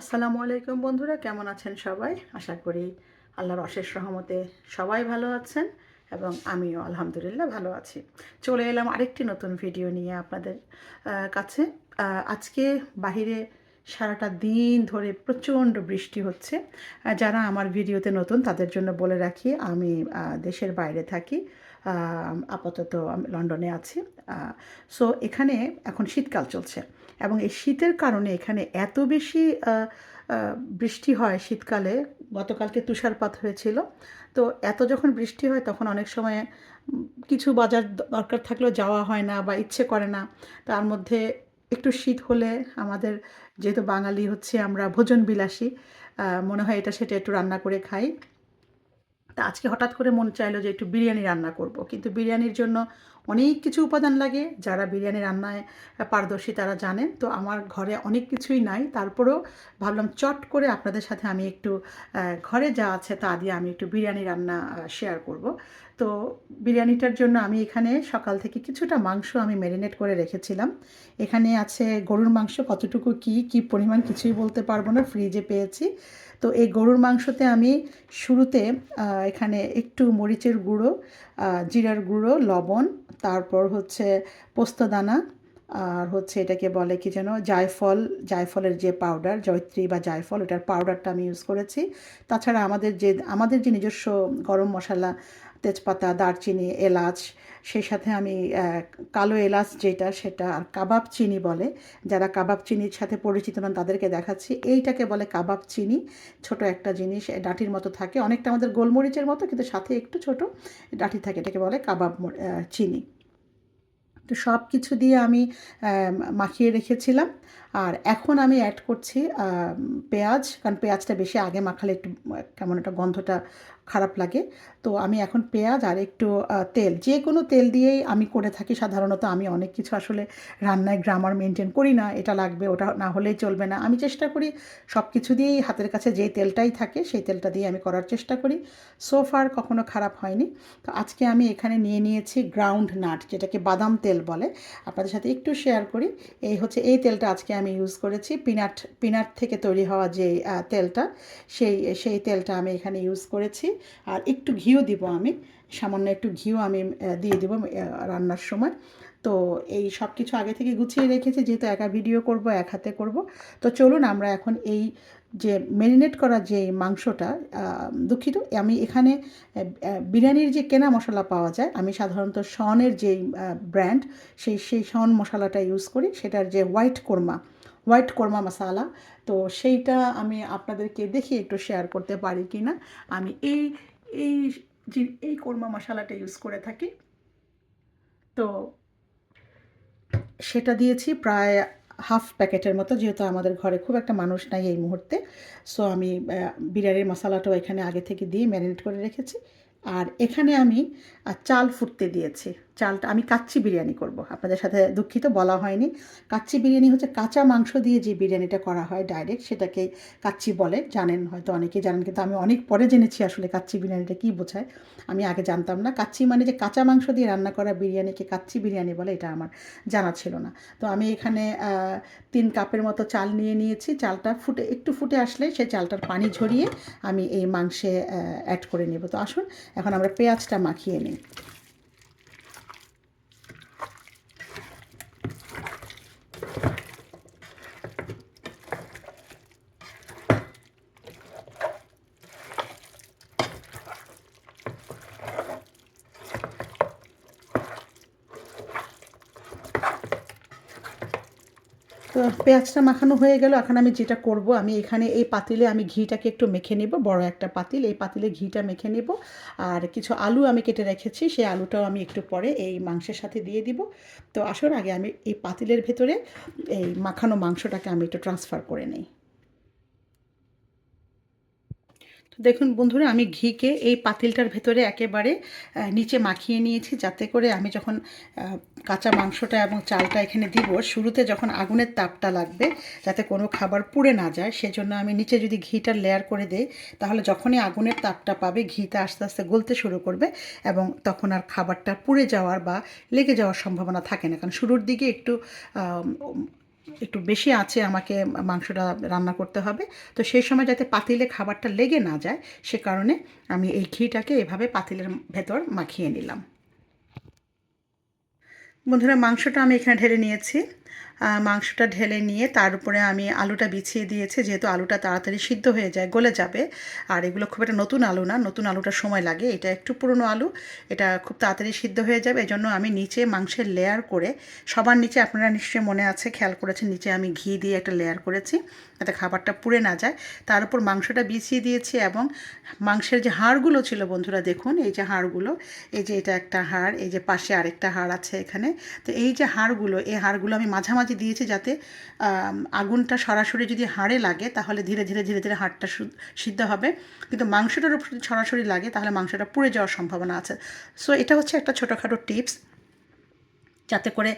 আসসালামু আলাইকুম বন্ধুরা, কেমন আছেন সবাই? আশা করি আল্লাহর অশেষ রহমতে সবাই ভালো আছেন এবং আমিও আলহামদুলিল্লাহ ভালো আছি। চলে এলাম আরেকটি নতুন ভিডিও নিয়ে আপনাদের কাছে। আজকে বাহিরে সারাটা দিন ধরে প্রচণ্ড বৃষ্টি হচ্ছে। যারা আমার ভিডিওতে নতুন তাদের জন্য বলে রাখি, আমি দেশের বাইরে থাকি। আপাতত লন্ডনে আছি। সো এখানে এখন শীতকাল চলছে এবং এই শীতের কারণে এখানে এত বেশি বৃষ্টি হয় শীতকালে। গতকালকে তুষারপাত হয়েছিল। তো এত যখন বৃষ্টি হয় তখন অনেক সময় কিছু বাজার দরকার থাকলেও যাওয়া হয় না বা ইচ্ছে করে না। তার মধ্যে একটু শীত হলে আমাদের যেহেতু বাঙালি হচ্ছে আমরা ভোজন বিলাসী মনে হয় এটা সেটা একটু রান্না করে খাই। তা আজকে হঠাৎ করে মন চাইলো যে একটু বিরিয়ানি রান্না করব। কিন্তু বিরিয়ানির জন্য অনেক কিছু উপাদান লাগে, যারা বিরিয়ানি রান্নায় পারদর্শী তারা জানেন। তো আমার ঘরে অনেক কিছুই নাই, তারপরেও ভাবলাম চট করে আপনাদের সাথে আমি একটু ঘরে যা আছে তা দিয়ে আমি একটু বিরিয়ানি রান্না শেয়ার করব। তো বিরিয়ানিটার জন্য আমি এখানে সকাল থেকে কিছুটা মাংস আমি ম্যারিনেট করে রেখেছিলাম। এখানে আছে গরুর মাংস, কতটুকু কি কি পরিমাণ কিছুই বলতে পারব না ফ্রিজে পেয়েছি। তো এই গরুর মাংসতে আমি শুরুতে এখানে একটু মরিচের গুঁড়ো জিরার গুঁড়ো, লবণ, তারপর হচ্ছে পোস্তদানা, আর হচ্ছে এটাকে বলে কি যেন, জায়ফল, জায়ফলের যে পাউডার, জয়ত্রী বা জায়ফল, ওটার পাউডারটা আমি ইউজ করেছি। তাছাড়া আমাদের যে আমাদের যে নিজস্ব গরম মশলা তেজপাতা, দারচিনি, এলাচ, সেই সাথে আমি কালো এলাচ যেটা সেটা আর কাবাব চিনি বলে। যারা কাবাব চিনির সাথে পরিচিত নন তাদেরকে দেখাচ্ছি। এইটাকে বলে কাবাব চিনি। ছোট একটা জিনিস ডাঁটির মতো থাকে। অনেকটা আমাদের গোলমরিচের মতো, কিন্তু সাথে একটু ছোট ডাঁটি থাকে। এটাকে বলে কাবাব চিনি। তো সব কিছু দিয়ে আমি মাখিয়ে রেখেছিলাম। আর এখন আমি অ্যাড করছি পেঁয়াজ, কারণ পেঁয়াজটা বেশি আগে মাখালে একটু কেমন একটা গন্ধটা খারাপ লাগে। তো আমি এখন পেঁয়াজ আর একটু তেল, যে কোনো তেল দিয়েই আমি করে থাকি সাধারণত। আমি অনেক কিছু আসলে রান্নায় গ্রামার মেনটেন করি না, এটা লাগবে, ওটা না হলেই চলবে না। আমি চেষ্টা করি সব কিছু দিয়েই হাতের কাছে যেই তেলটাই থাকে, সেই তেলটা দিয়ে আমি করার চেষ্টা করি। সোফার কখনো খারাপ হয়নি। তো আজকে আমি এখানে নিয়ে নিয়েছি গ্রাউন্ড নাট যেটাকে বাদাম তেল বলে। আপনাদের সাথে একটু শেয়ার করি। এই হচ্ছে, এই তেলটা আজকে আমি ইউজ করেছি পিনাট পিনাট থেকে তৈরি হওয়া যে তেলটা, সেই সেই তেলটা আমি এখানে ইউজ করেছি। আর একটু ঘিও দিব আমি, সামান্য একটু ঘিও আমি দিয়ে দিব রান্নার সময়। তো এই সব কিছু আগে থেকে গুছিয়ে রেখেছি, যেহেতু একা ভিডিও করব, এক হাতে করব। তো চলুন আমরা এখন এই যে ম্যারিনেট করা যে মাংসটা দুঃখিত, আমি এখানে বিরিয়ানির যে কেনা মশলা পাওয়া যায়, আমি সাধারণত শনের যেই ব্র্যান্ড সেই সেই শন মশলাটা ইউজ করি, সেটার যে হোয়াইট কোরমা হোয়াইট কোরমা মশালা তো সেইটা আমি আপনাদেরকে দেখি একটু শেয়ার করতে পারি কি না আমি এই এই যে, এই কোরমা মশলাটা ইউজ করে থাকি। তো সেটা দিয়েছি প্রায় হাফ প্যাকেটের মতো, যেহেতু আমাদের ঘরে খুব একটা মানুষ নাই এই মুহূর্তে। সো আমি বিরিয়ানির মশলাটাও এখানে আগে থেকে দিয়ে ম্যারিনেট করে রেখেছি। আর এখানে আমি চাল ফুটতে দিয়েছি। চালটা, আমি কাচ্চি বিরিয়ানি করব। আপনাদের সাথে দুঃখিত, বলা হয়নি। কাচ্চি বিরিয়ানি হচ্ছে কাঁচা মাংস দিয়ে যে বিরিয়ানিটা করা হয় ডাইরেক্ট সেটাকে কাচ্চি বলে। জানেন, হয়তো অনেকেই জানেন, কিন্তু আমি অনেক পরে জেনেছি আসলে কাচ্চি বিরিয়ানিটা কী বোঝায়। আমি আগে জানতাম না। কাচ্চি মানে যে কাঁচা মাংস দিয়ে রান্না করা বিরিয়ানিকে কাচ্চি বিরিয়ানি বলে, এটা আমার জানা ছিল না। তো আমি এখানে তিন কাপের মতো চাল নিয়ে নিয়েছি। চালটা ফুটে, একটু ফুটে আসলে সেই চালটার পানি ঝরিয়ে আমি এই মাংসে অ্যাড করে নেব। তো আসুন, এখন আমরা পেঁয়াজটা মাখিয়ে নিই তো পেঁয়াজটা মাখানো হয়ে গেল। এখন আমি যেটা করব, আমি এখানে এই পাতিলে আমি ঘিটাকে একটু মেখে নেব, বড় একটা পাতিল। এই পাতিলে ঘিটা মেখে নেব। আর কিছু আলু আমি কেটে রেখেছি, সেই আলুটাও আমি একটু পরে এই মাংসের সাথে দিয়ে দিব। তো আসুন, আগে আমি এই পাতিলের ভেতরে এই মাখানো মাংসটাকে আমি একটু ট্রান্সফার করে নিই। দেখুন বন্ধুরা, আমি ঘিকে এই পাতিলটার ভেতরে একেবারে নিচে মাখিয়ে নিয়েছি, যাতে করে আমি যখন কাঁচা মাংসটা এবং চালটা এখানে দিব। শুরুতে যখন আগুনের তাপটা লাগবে, যাতে কোনো খাবার পুড়ে না যায়, সেজন্য আমি নিচে যদি ঘিটা লেয়ার করে দেই, তাহলে যখনই আগুনের তাপটা পাবে, ঘিটা আস্তে আস্তে গলতে শুরু করবে এবং তখন আর খাবারটা পুড়ে যাওয়ার বা লেগে যাওয়ার সম্ভাবনা থাকে না। কারণ শুরুর দিকে একটু একটু বেশি আছে আমাকে মাংসটা রান্না করতে হবে। তো সেই সময় যাতে পাতিলে খাবারটা লেগে না যায়, সে কারণে আমি এই ঘিটাকে এভাবে পাতিলের ভেতর মাখিয়ে নিলাম। বন্ধুরা মাংসটা আমি এখানে ঢেলে নিয়েছি। মাংসটা ঢেলে নিয়ে তার উপরে আমি আলুটা বিছিয়ে দিয়েছি। যেহেতু আলুটা তাড়াতাড়ি সিদ্ধ হয়ে যায়, গলে যাবে। আর এগুলো খুব একটা নতুন আলু না, নতুন আলুটার সময় লাগে। এটা একটু পুরনো আলু, এটা খুব তাড়াতাড়ি সিদ্ধ হয়ে যাবে। এই জন্য আমি নিচে মাংসের লেয়ার করে, সবার নিচে আপনারা নিশ্চয়ই মনে আছে, খেয়াল করেছেন, নিচে আমি ঘি দিয়ে একটা লেয়ার করেছি যাতে খাবারটা পুড়ে না যায়। তার উপর মাংসটা বিছিয়ে দিয়েছি এবং মাংসের যে হাড়গুলো ছিল বন্ধুরা, দেখুন এই যে হাড়গুলো, এই যে এটা একটা হাড়, এই যে পাশে আরেকটা হাড় আছে এখানে। তো এই যে হাড়গুলো, এই হাড়গুলো আমি মাঝামাঝি দিয়েছি যাতে আগুনটা সরাসরি যদি হাড়ে লাগে, তাহলে ধীরে ধীরে ধীরে ধীরে হাড়টা সিদ্ধ হবে। কিন্তু মাংসটার উপর যদি সরাসরি লাগে, তাহলে মাংসটা পুড়ে যাওয়ার সম্ভাবনা আছে। সো এটা হচ্ছে একটা ছোটোখাটো টিপস, যাতে করে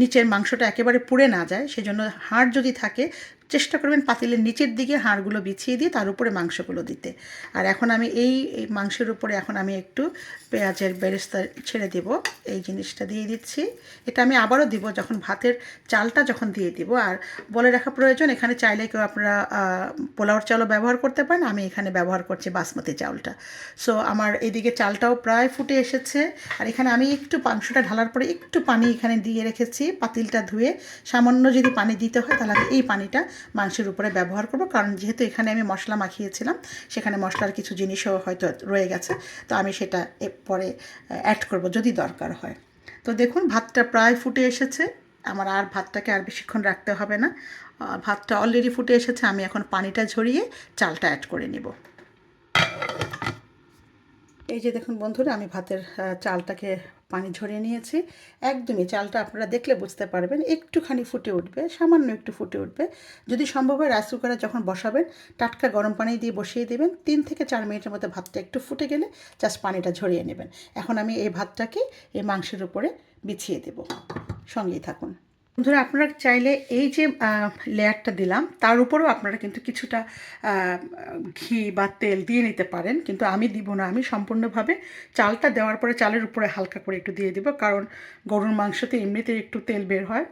নিচের মাংসটা একেবারে পুড়ে না যায়। সেজন্য হাড় যদি থাকে চেষ্টা করবেন পাতিলের নিচের দিকে হাড়গুলো বিছিয়ে দিয়ে তার উপরে মাংসগুলো দিতে। আর এখন আমি এই মাংসের উপরে এখন আমি একটু পেঁয়াজের বেরেস্তা ছেড়ে দেব। এই জিনিসটা দিয়ে দিচ্ছি। এটা আমি আবারও দিব যখন ভাতের চালটা যখন দিয়ে দিব। আর বলে রাখা প্রয়োজন, এখানে চাইলে কেউ আপনারা পোলাওর চালও ব্যবহার করতে পারেন। আমি এখানে ব্যবহার করছি বাসমতি চাউলটা সো, আমার এদিকে চালটাও প্রায় ফুটে এসেছে। আর এখানে আমি একটু মাংসটা ঢালার পরে একটু পানি এখানে দিয়ে রেখেছি। পাতিলটা ধুয়ে সামান্য যদি পানি দিতে হয় তাহলে এই পানিটা মাংসের উপরে ব্যবহার করব। কারণ যেহেতু এখানে আমি মশলা মাখিয়েছিলাম, সেখানে মশলার কিছু জিনিসও হয়তো রয়ে গেছে। তো আমি সেটা পরে অ্যাড করব যদি দরকার হয়। তো দেখুন, ভাতটা প্রায় ফুটে এসেছে। আমার আর ভাতটাকে আর বেশিক্ষণ রাখতে হবে না। ভাতটা অলরেডি ফুটে এসেছে। আমি এখন পানিটা ঝরিয়ে চালটা অ্যাড করে নেব। এই যে দেখুন বন্ধুরা, আমি ভাতের চালটাকে পানি ঝরিয়ে নিয়েছি। একদমই চালটা আপনারা দেখলে বুঝতে পারবেন, একটুখানি ফুটে উঠবে, সামান্য একটু ফুটে উঠবে। যদি সম্ভব হয় রাইস কুকারে যখন বসাবেন, টাটকা গরম পানি দিয়ে বসিয়ে দেবেন। তিন থেকে চার মিনিটের মধ্যে ভাতটা একটু ফুটে গেলে জাস্ট পানিটা ঝরিয়ে নেবেন। এখন আমি এই ভাতটাকে এই মাংসের উপরে বিছিয়ে দেব। সঙ্গেই থাকুন। বন্ধুরা, আপনারা চাইলে এই যে লেয়ারটা দিলাম, তার উপরেও আপনারা কিন্তু কিছুটা ঘি বা তেল দিয়ে নিতে পারেন, কিন্তু আমি দিব না। আমি সম্পূর্ণভাবে চালটা দেওয়ার পরে চালের উপরে হালকা করে একটু দিয়ে দিব, কারণ গরুর মাংসতে এমনিতে একটু তেল বের হয়।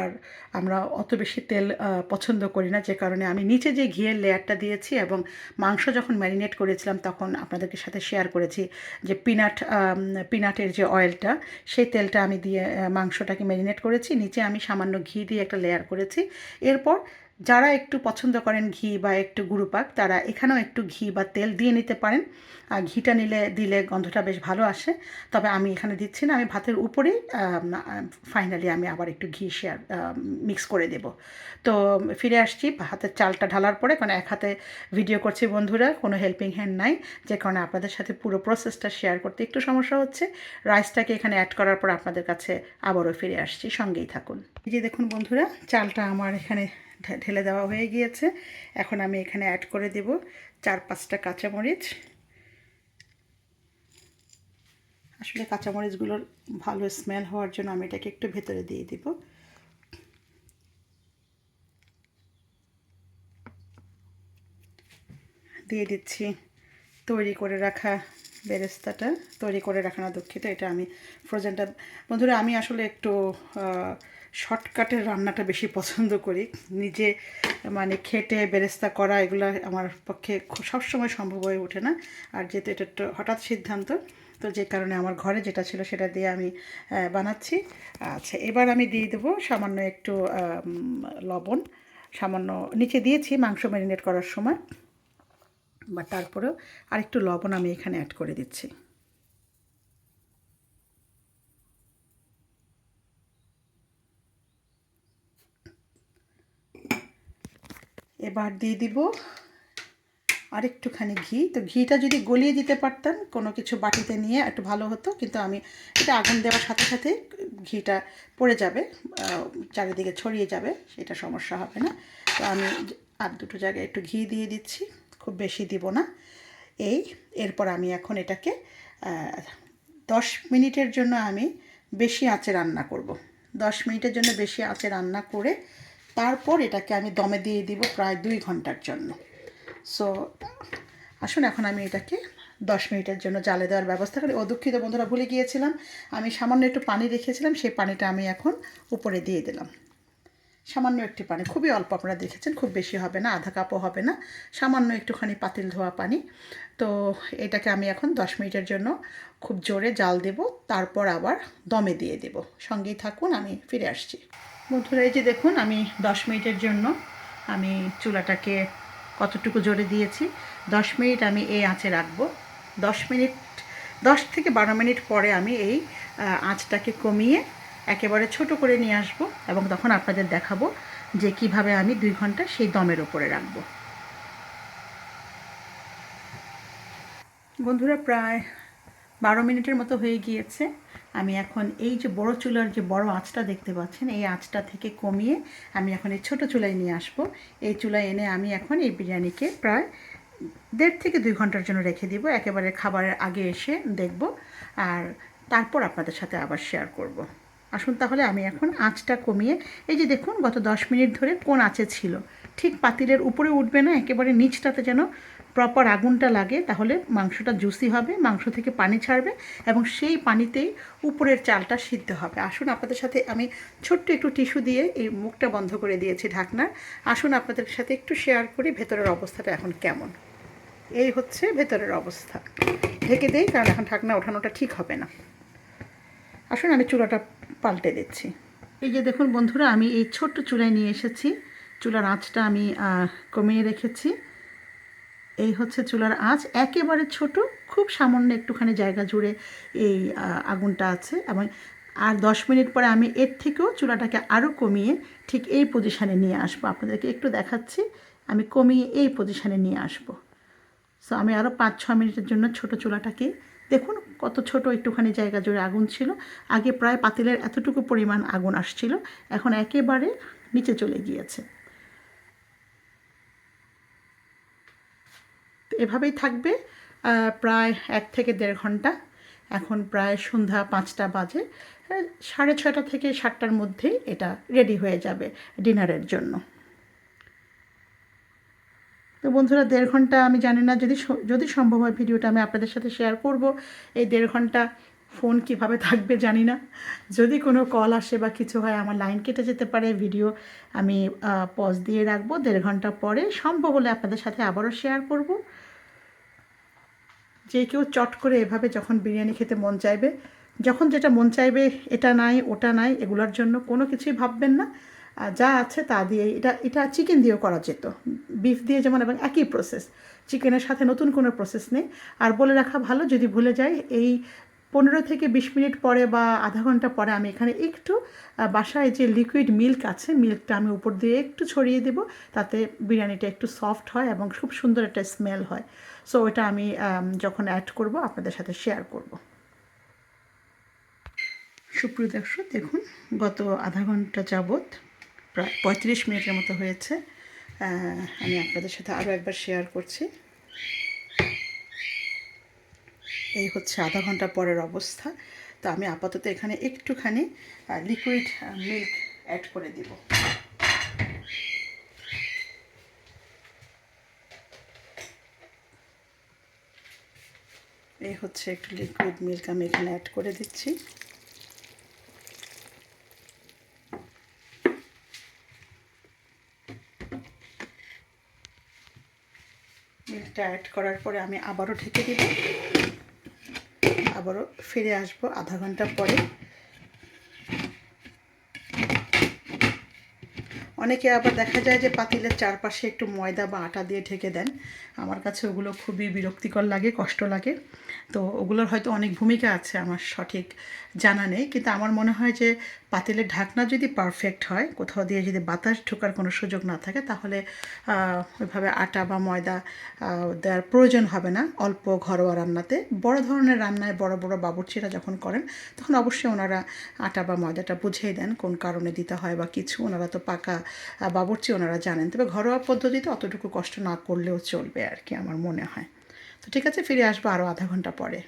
আর আমরা অত বেশি তেল পছন্দ করি না, যে কারণে আমি নিচে যে ঘিয়ের লেয়ারটা দিয়েছি এবং মাংস যখন ম্যারিনেট করেছিলাম তখন আপনাদেরকে সাথে শেয়ার করেছি যে পিনাট পিনাটের যে অয়েলটা, সেই তেলটা আমি দিয়ে মাংসটাকে ম্যারিনেট করেছি। নিচে আমি সামান্য ঘি দিয়ে একটা লেয়ার করেছি। এরপর যারা একটু পছন্দ করেন ঘি বা একটু গুরুপাক তারা এখানেও একটু ঘি বা তেল দিয়ে নিতে পারেন। আর ঘিটা নিলে, দিলে গন্ধটা বেশ ভালো আসে। তবে আমি এখানে দিচ্ছি না, আমি ভাতের উপরেই ফাইনালি আমি আবার একটু ঘি শেয়ার মিক্স করে দেব। তো ফিরে আসছি, হাতের চালটা ঢালার পরে, কারণ এক হাতে ভিডিও করছি বন্ধুরা, কোনো হেল্পিং হ্যান্ড নাই। যে কারণে আপনাদের সাথে পুরো প্রসেসটা শেয়ার করতে একটু সমস্যা হচ্ছে। রাইসটাকে এখানে অ্যাড করার পর আপনাদের কাছে আবারও ফিরে আসছি, সঙ্গেই থাকুন। এই যে দেখুন বন্ধুরা, চালটা আমার এখানে ঢেলে দেওয়া হয়ে গিয়েছে। এখন আমি এখানে অ্যাড করে দেব চার পাঁচটা কাঁচামরিচ। আসলে কাঁচামরিচগুলোর ভালো স্মেল হওয়ার জন্য আমি এটাকে একটু ভেতরে দিয়ে দিব। দিয়ে দিচ্ছি তৈরি করে রাখা বেরেস্তাটা তৈরি করে রাখানো দুঃখিত, এটা আমি ফ্রোজেনটা, বন্ধুরা আমি আসলে একটু শর্টকাটের রান্নাটা বেশি পছন্দ করি। নিজে মানে খেটে বেরেস্তা করা এগুলো আমার পক্ষে সবসময় সম্ভব হয়ে ওঠে না। আর যেহেতু এটা একটু হঠাৎ সিদ্ধান্ত, তো যে কারণে আমার ঘরে যেটা ছিল সেটা দিয়ে আমি বানাচ্ছি। আচ্ছা এবার আমি দিয়ে দেবো সামান্য একটু লবণ। সামান্য, নিচে দিয়েছি মাংস ম্যারিনেট করার সময়। বা তারপরেও আরেকটু লবণ আমি এখানে অ্যাড করে দিচ্ছি। এবার দিয়ে দিব আরেকটুখানি ঘি। তো ঘিটা যদি গলিয়ে দিতে পারতাম কোনো কিছু বাটিতে নিয়ে একটু ভালো হতো, কিন্তু আমি এটা আগুন দেওয়ার সাথে সাথে ঘিটা পড়ে যাবে চারিদিকে ছড়িয়ে যাবে, সেটা সমস্যা হবে না। তো আমি আর দুটো জায়গায় একটু ঘি দিয়ে দিচ্ছি। খুব বেশি দিব না। এই, এরপর আমি এখন এটাকে দশ মিনিটের জন্য আমি বেশি আঁচে রান্না করব। দশ মিনিটের জন্য বেশি আঁচে রান্না করে তারপর এটাকে আমি দমে দিয়ে দিব প্রায় দুই ঘণ্টার জন্য। সো আসুন এখন আমি এটাকে দশ মিনিটের জন্য জালে দেওয়ার ব্যবস্থা করি। ও দুঃখিত বন্ধুরা, ভুলে গিয়েছিলাম। আমি সামান্য একটু পানি রেখেছিলাম, সেই পানিটা আমি এখন উপরে দিয়ে দিলাম। সামান্য একটি পানি, খুবই অল্প আপনারা দেখেছেন, খুব বেশি হবে না, আধা কাপও হবে না, সামান্য একটুখানি পাতিল ধোয়া পানি। তো এটাকে আমি এখন দশ মিনিটের জন্য খুব জোরে জাল দেব, তারপর আবার দমে দিয়ে দেব। সঙ্গেই থাকুন, আমি ফিরে আসছি। বন্ধুরা, এই যে দেখুন, আমি দশ মিনিটের জন্য আমি চুলাটাকে কতটুকু জোরে দিয়েছি, দশ মিনিট আমি এই আঁচে রাখব। দশ মিনিট, দশ থেকে বারো মিনিট পরে আমি এই আঁচটাকে কমিয়ে একেবারে ছোট করে নিয়ে আসব এবং তখন আপনাদের দেখাবো যে কীভাবে আমি দুই ঘণ্টা সেই দমের ওপরে রাখব। বন্ধুরা, প্রায় বারো মিনিটের মতো হয়ে গিয়েছে। আমি এখন এই যে বড় চুলার যে বড় আঁচটা দেখতে পাচ্ছেন, এই আঁচটা থেকে কমিয়ে আমি এখন এই ছোটো চুলায় নিয়ে আসব। এই চুলায় এনে আমি এখন এই বিরিয়ানিকে প্রায় দেড় থেকে দুই ঘণ্টার জন্য রেখে দিব। একেবারে খাবারের আগে এসে দেখব আর তারপর আপনাদের সাথে আবার শেয়ার করব। আসুন তাহলে আমি এখন আঁচটা কমিয়ে, এই যে দেখুন গত দশ মিনিট ধরে কোন আঁচে ছিল। ঠিক পাতিলের উপরে উঠবে না, একেবারে নিচটাতে যেন প্রপার আগুনটা লাগে, তাহলে মাংসটা জুসি হবে, মাংস থেকে পানি ছাড়বে এবং সেই পানিতেই উপরের চালটা সিদ্ধ হবে। আসুন আপনাদের সাথে আমি ছোট্ট একটু টিস্যু দিয়ে এই মুখটা বন্ধ করে দিয়েছি ঢাকনার আসুন আপনাদের সাথে একটু শেয়ার করি ভেতরের অবস্থাটা এখন কেমন। এই হচ্ছে ভেতরের অবস্থা। ঢেকে দেই, কারণ এখন ঢাকনা ওঠানোটা ঠিক হবে না। আসুন আমি চুলাটা পাল্টে দিচ্ছি। এই যে দেখুন বন্ধুরা, আমি এই ছোট্ট চুলায় নিয়ে এসেছি। চুলার আঁচটা আমি কমিয়ে রেখেছি। এই হচ্ছে চুলার আঁচ। একেবারে ছোট, খুব সামান্য একটুখানি জায়গা জুড়ে এই আগুনটা আছে। এবং আর দশ মিনিট পরে আমি এর থেকেও চুলাটাকে আরও কমিয়ে ঠিক এই পজিশানে নিয়ে আসব। আপনাদেরকে একটু দেখাচ্ছি। আমি কমিয়ে এই পজিশানে নিয়ে আসব। সো আমি আরও পাঁচ ছ মিনিটের জন্য ছোট চুলাটাকে দেখুন কত ছোট একটুখানি জায়গা জুড়ে আগুন ছিল। আগে প্রায় পাতিলের এতটুকু পরিমাণ আগুন আসছিল, এখন একেবারে নিচে চলে গিয়েছে। এভাবেই থাকবে প্রায় এক থেকে দেড় ঘণ্টা। এখন প্রায় সন্ধ্যা পাঁচটা বাজে সাড়ে ছয়টা থেকে সাতটার মধ্যেই এটা রেডি হয়ে যাবে ডিনারের জন্য। তো বন্ধুরা, দেড় ঘণ্টা আমি জানি না যদি যদি সম্ভব হয় ভিডিওটা আমি আপনাদের সাথে শেয়ার করব। এই দেড় ঘণ্টা ফোন কীভাবে থাকবে জানি না। যদি কোনো কল আসে বা কিছু হয়, আমার লাইন কেটে যেতে পারে ভিডিও আমি পজ দিয়ে রাখব। দেড় ঘণ্টা পরে সম্ভব হলে আপনাদের সাথে আবারও শেয়ার করব। যে কেউ চট করে এভাবে যখন বিরিয়ানি খেতে মন চাইবে, যখন যেটা মন চাইবে, এটা নাই, ওটা নাই, এগুলোর জন্য কোনো কিছুই ভাববেন না। যা আছে তা দিয়ে এটা এটা চিকেন দিয়েও করা যেত। বিফ দিয়ে যেমন এবং একই প্রসেস চিকেনের সাথে নতুন কোনো প্রসেস নেই। আর বলে রাখা ভালো, যদি ভুলে যাই, এই পনেরো থেকে বিশ মিনিট পরে বা আধা ঘণ্টা পরে আমি এখানে একটু বাসায় যে লিকুইড মিল্ক আছে মিল্কটা আমি উপর দিয়ে একটু ছড়িয়ে দেব। তাতে বিরিয়ানিটা একটু সফট হয় এবং খুব সুন্দর একটা স্মেল হয়। সো ওটা আমি যখন অ্যাড করব, আপনাদের সাথে শেয়ার করব। সুপ্রিয় দর্শক, দেখুন, গত আধা ঘণ্টা যাবৎ প্রায় পঁয়ত্রিশ মিনিটের মতো হয়েছে। আমি আপনাদের সাথে আরও একবার শেয়ার করছি। এই হচ্ছে আধা ঘণ্টা পরের অবস্থা। তো আমি আপাতত এখানে একটুখানি লিকুইড মিল্ক অ্যাড করে দিব। এই হচ্ছে একটু লিকুইড মিল্ক আমি এখানে অ্যাড করে দিচ্ছি। মিল্কটা অ্যাড করার পরে আমি আবারও ঢেকে দিব। আবারও ফিরে আসব আধা ঘণ্টা পরে। অনেকে আবার দেখা যায় যে পাতিলের চারপাশে একটু ময়দা বা আটা দিয়ে ঢেকে দেন। আমার কাছে ওগুলো খুবই বিরক্তিকর লাগে, কষ্ট লাগে। তো ওগুলোর হয়তো অনেক ভূমিকা আছে আমার সঠিক জানা নেই, কিন্তু আমার মনে হয় যে পাতিলের ঢাকনা যদি পারফেক্ট হয়, কোথাও দিয়ে যদি বাতাস ঢোকার কোনো সুযোগ না থাকে, তাহলে ওইভাবে আটা বা ময়দা দেওয়ার প্রয়োজন হবে না। অল্প ঘরোয়া রান্নাতে বড় ধরনের রান্নায় বড় বড় বাবুর্চিরা যখন করেন, তখন অবশ্যই ওনারা আটা বা ময়দাটা বুঝিয়ে দেন কোন কারণে দিতে হয় বা কিছু। ওনারা তো পাকা বাবুর্চি ওনারা জানেন, তবে ঘরোয়া পদ্ধতিতে অতটুকু কষ্ট না করলেও চলবে আর কি আমার মনে হয়। তো ঠিক আছে, ফিরে আসব আরও আধা ঘণ্টা পরে।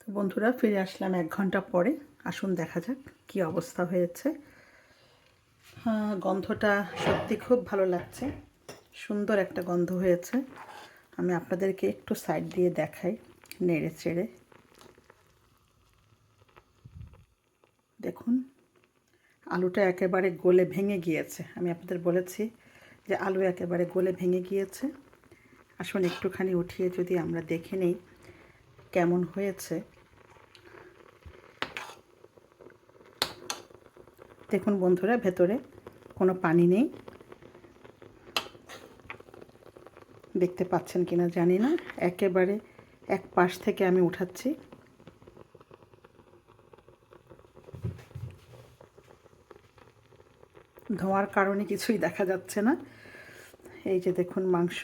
তো বন্ধুরা, ফিরে আসলাম এক ঘণ্টা পরে। আসুন, দেখা যাক কি অবস্থা হয়েছে। হ্যাঁ গন্ধটা সত্যি খুব ভালো লাগছে। সুন্দর একটা গন্ধ হয়েছে। আমি আপনাদেরকে একটু সাইড দিয়ে দেখাই, নেড়ে চেড়ে। দেখুন, আলুটা একেবারে গলে ভেঙে গিয়েছে। আমি আপনাদের বলেছি যে আলু একেবারে গলে ভেঙে গিয়েছে। আসুন একটুখানি উঠিয়ে যদি আমরা দেখে নিই কেমন হয়েছে। দেখুন বন্ধুরা, ভেতরে কোনো পানি নেই। দেখতে পাচ্ছেন কিনা জানি না। একেবারে এক পাশ থেকে আমি উঠাচ্ছি। ধোঁয়ার কারণে কিছুই দেখা যাচ্ছে না। এই যে দেখুন মাংস।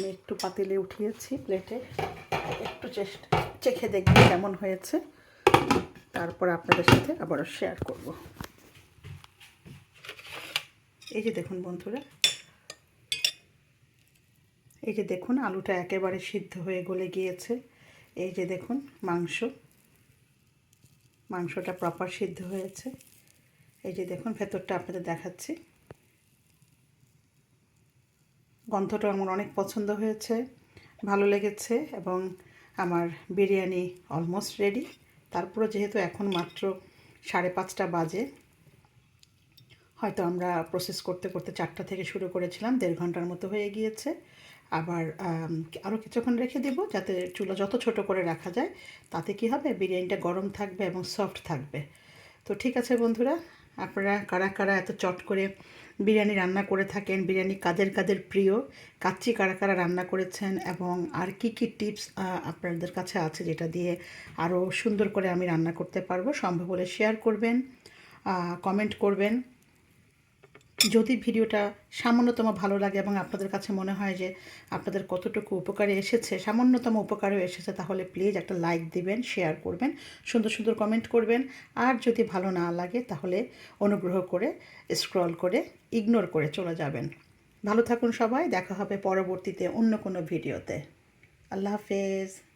আমি একটু পাতিলে উঠিয়েছি প্লেটে একটু চেষ্টা চেখে দেখব কেমন হয়েছে। তারপর আপনাদের সাথে আবারও শেয়ার করব। এই যে দেখুন বন্ধুরা। এই যে দেখুন, আলুটা একেবারে সিদ্ধ হয়ে গলে গিয়েছে। এই যে দেখুন, মাংস। মাংসটা প্রপার সিদ্ধ হয়েছে। এই যে দেখুন, ভেতরটা আপনাদের দেখাচ্ছি। গন্ধটা আমার অনেক পছন্দ হয়েছে, ভালো লেগেছে এবং আমার বিরিয়ানি অলমোস্ট রেডি তারপরে যেহেতু এখন মাত্র সাড়ে পাঁচটা বাজে, হয়তো আমরা প্রসেস করতে করতে চারটা থেকে শুরু করেছিলাম, দেড় ঘণ্টার মতো হয়ে গিয়েছে। আবার আরও কিছুক্ষণ রেখে দেব যাতে চুলা যত ছোট করে রাখা যায়, তাতে কি হবে? বিরিয়ানিটা গরম থাকবে এবং সফট থাকবে। তো ঠিক আছে বন্ধুরা, আপনারা কারা কারা এত চট করে বিরিয়ানি রান্না করে থাকেন। বিরিয়ানি কাদের কাদের প্রিয়? কাচ্চি কারা কারা রান্না করেছেন? এবং আর কি কি টিপস আপনাদের কাছে আছে যেটা দিয়ে আরও সুন্দর করে আমি রান্না করতে পারব? সম্ভব হলে শেয়ার করবেন কমেন্ট করবেন। যদি ভিডিওটা সামান্যতম ভালো লাগে এবং আপনাদের কাছে মনে হয় যে আপনাদের কতটুকু উপকারে এসেছে, সামান্যতম উপকারেও এসেছে, তাহলে প্লিজ একটা লাইক দিবেন শেয়ার করবেন, সুন্দর সুন্দর কমেন্ট করবেন। আর যদি ভালো না লাগে, তাহলে অনুগ্রহ করে স্ক্রল করে ইগনোর করে চলে যাবেন। ভালো থাকুন সবাই, দেখা হবে পরবর্তীতে অন্য কোনো ভিডিওতে। আল্লাহ হাফেজ।